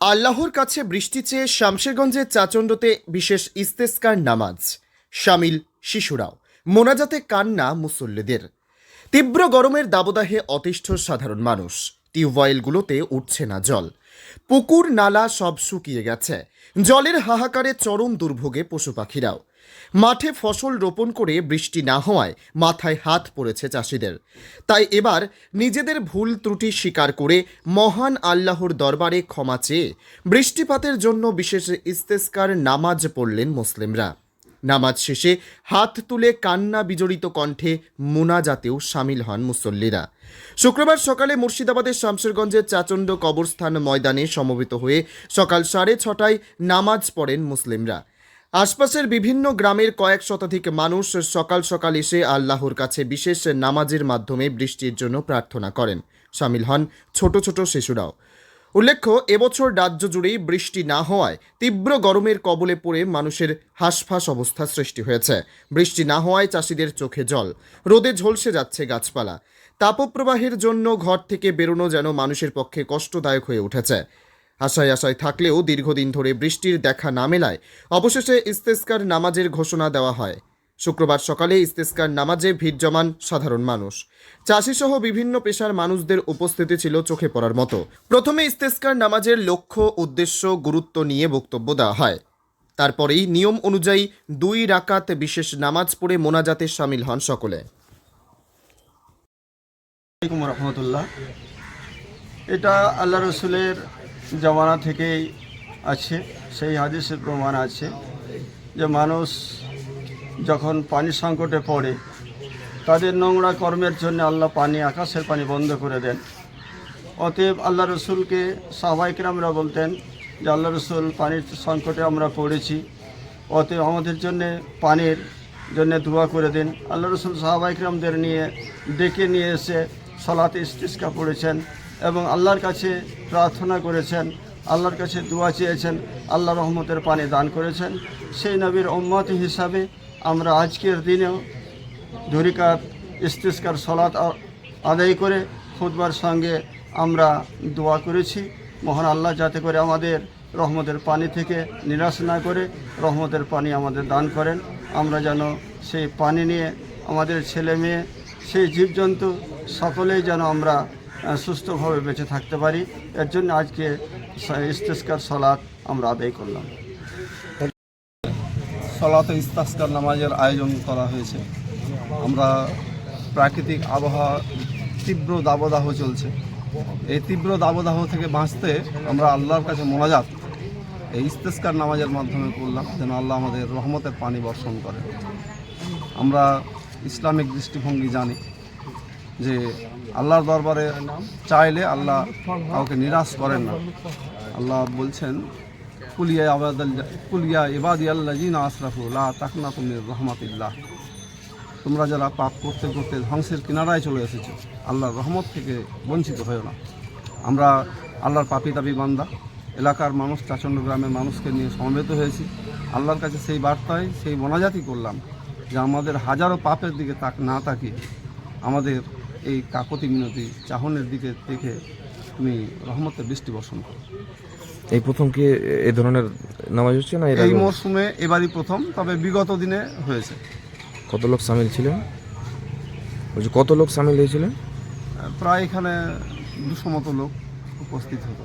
আল্লাহর কাছে বৃষ্টি চেয়ে শামশেরগঞ্জের চাচণ্ডতে বিশেষ ইস্তেস্কার নামাজ। সামিল শিশুরাও। মোনাজাতে কান্না মুসল্লিদের। তীব্র গরমের দাবদাহে অতিষ্ঠ সাধারণ মানুষ। টিউবওয়েলগুলোতে উঠছে না জল। পুকুর, নালা সব শুকিয়ে গেছে। জলের হাহাকারে চরম দুর্ভোগে পশু পাখিরাও। মাঠে ফসল রোপণ করে বৃষ্টি না হওয়ায় মাথায় হাত পড়েছে চাষিদের। তাই এবার নিজেদের ভুল ত্রুটি স্বীকার করে মহান আল্লাহর দরবারে ক্ষমা চেয়ে বৃষ্টিপাতের জন্য বিশেষ ইস্তেস্কার নামাজ পড়লেন মুসলিমরা। নামাজ শেষে হাত তুলে কান্না বিজড়িত কণ্ঠে মুনাজাতেও সামিল হন মুসল্লিরা। শুক্রবার সকালে মুর্শিদাবাদের শামশেরগঞ্জের চাচণ্ড কবরস্থান ময়দানে সমবেত হয়ে সকাল সাড়ে ছটায় নামাজ পড়েন মুসলিমরা। আশপাশের বিভিন্ন গ্রামের কয়েক শতাধিক মানুষ সকাল সকাল এসে আল্লাহর কাছে বিশেষ নামাজের মাধ্যমে বৃষ্টির জন্য প্রার্থনা করেন। সামিল হন ছোট ছোট শিশুরাও। উল্লেখ্য, এবছর রাজ্য জুড়েই বৃষ্টি না হওয়ায় তীব্র গরমের কবলে পড়ে মানুষের হাঁসফাঁস অবস্থা সৃষ্টি হয়েছে। বৃষ্টি না হওয়ায় চাষিদের চোখে জল। রোদে ঝলসে যাচ্ছে গাছপালা। তাপপ্রবাহের জন্য ঘর থেকে বেরোনো যেন মানুষের পক্ষে কষ্টদায়ক হয়ে উঠেছে। আশায় আশায় থাকলেও দীর্ঘদিন ধরে বৃষ্টির দেখা না মেলায় অবশেষে ইস্তেস্কার নামাজের ঘোষণা দেওয়া হয়। শুক্রবার সকালে ইস্তেস্কার নামাজে ভিড় জমান সাধারণ মানুষ। চাষিসহ বিভিন্ন পেশার মানুষদের উপস্থিতি ছিল চোখে পড়ার মতো। প্রথমে ইস্তেস্কার নামাজের লক্ষ্য, উদ্দেশ্য, গুরুত্ব নিয়ে বক্তব্য দেওয়া হয়। তারপরেই নিয়ম অনুযায়ী দুই রাকাত বিশেষ নামাজ পড়ে মোনাজাতে সামিল হন সকলে। এটা আল্লাহ রসুলের জমানা থেকেই আছে, সেই হাদিসের প্রমাণ আছে যে মানুষ যখন পানি সংকটে পড়ে, তাদের নোংরা কর্মের জন্য আল্লাহ পানি, আকাশের পানি বন্ধ করে দেন। অতএব আল্লাহ রসুলকে সাহবাইকরামরা বলতেন যে, আল্লাহ রসুল, পানির সংকটে আমরা পড়েছি, অতএব আমাদের জন্যে পানির জন্য দোয়া করে দিন। আল্লাহ রসুল সাহাবাইকরামদের নিয়ে ডেকে নিয়ে এসে সলাতে ইস্তিস্কা পড়েছেন। এবং আল্লাহর কাছে প্রার্থনা করেছেন, আল্লাহর কাছে দোয়া চেয়েছেন, আল্লাহ রহমতের পানি দান করেছেন। সেই নবীর উম্মতি হিসাবে আমরা আজকের দিনেও ধরিকাত ইস্তিস্কার সলাত আদায় করে খুদবার সঙ্গে আমরা দোয়া করেছি। মহান আল্লাহ যাতে করে আমাদের রহমতের পানি থেকে নিরাশ না করে, রহমতের পানি আমাদের দান করেন। আমরা যেন সেই পানি নিয়ে আমাদের ছেলে মেয়ে, সেই জীবজন্তু সকলেই যেন আমরা সুস্থভাবে বেঁচে থাকতে পারি। এর জন্য আজকে ইস্তিস্কার সলাৎ আমরা আদায় করলাম। সলাতে ইস্তাস্কার নামাজের আয়োজন করা হয়েছে। আমরা প্রাকৃতিক আবহাওয়া তীব্র দাবদাহ চলছে। এই তীব্র দাবদাহ থেকে বাঁচতে আমরা আল্লাহর কাছে মোনাজাত এই ইস্তেস্কার নামাজের মাধ্যমে করলাম, যেন আল্লাহ আমাদের রহমতের পানি বর্ষণ করে। আমরা ইসলামিক দৃষ্টিভঙ্গি জানি যে আল্লাহর দরবারে চাইলে আল্লাহ কাউকে নিরাশ করেন না। আল্লাহ বলছেন কুলিয়া আবাদাল কুলিয়া ইবাদি আল্লাহ জিনা আশরাফু তাকনা তুমি রহমাতিল্লাহ। তোমরা যারা পাপ করতে করতে ধ্বংসের কিনারায় চলে এসেছ, আল্লাহর রহমত থেকে বঞ্চিত হয়েও না। আমরা আল্লাহর পাপি দাবি বান্দা, এলাকার মানুষ, চাচণ্ড গ্রামের মানুষকে নিয়ে সমবেত হয়েছি। আল্লাহর কাছে সেই বার্তায়, সেই মোনাজাতি করলাম যে আমাদের হাজারো পাপের দিকে তাক, না তাকিয়ে আমাদের এই কাকতি মিনতি চাহনের দিকে দেখে তুমি রহমতের বৃষ্টি বর্ষণ করো। এই প্রথম কি এই ধরনের নামাজ হচ্ছে না এই মরশুমে এবারই প্রথম তবে বিগত দিনে হয়েছে। কত লোক সামিল ছিলেন? বলছি কত লোক সামিল হয়েছিলেন? প্রায় এখানে দুশো মতো লোক উপস্থিত হতো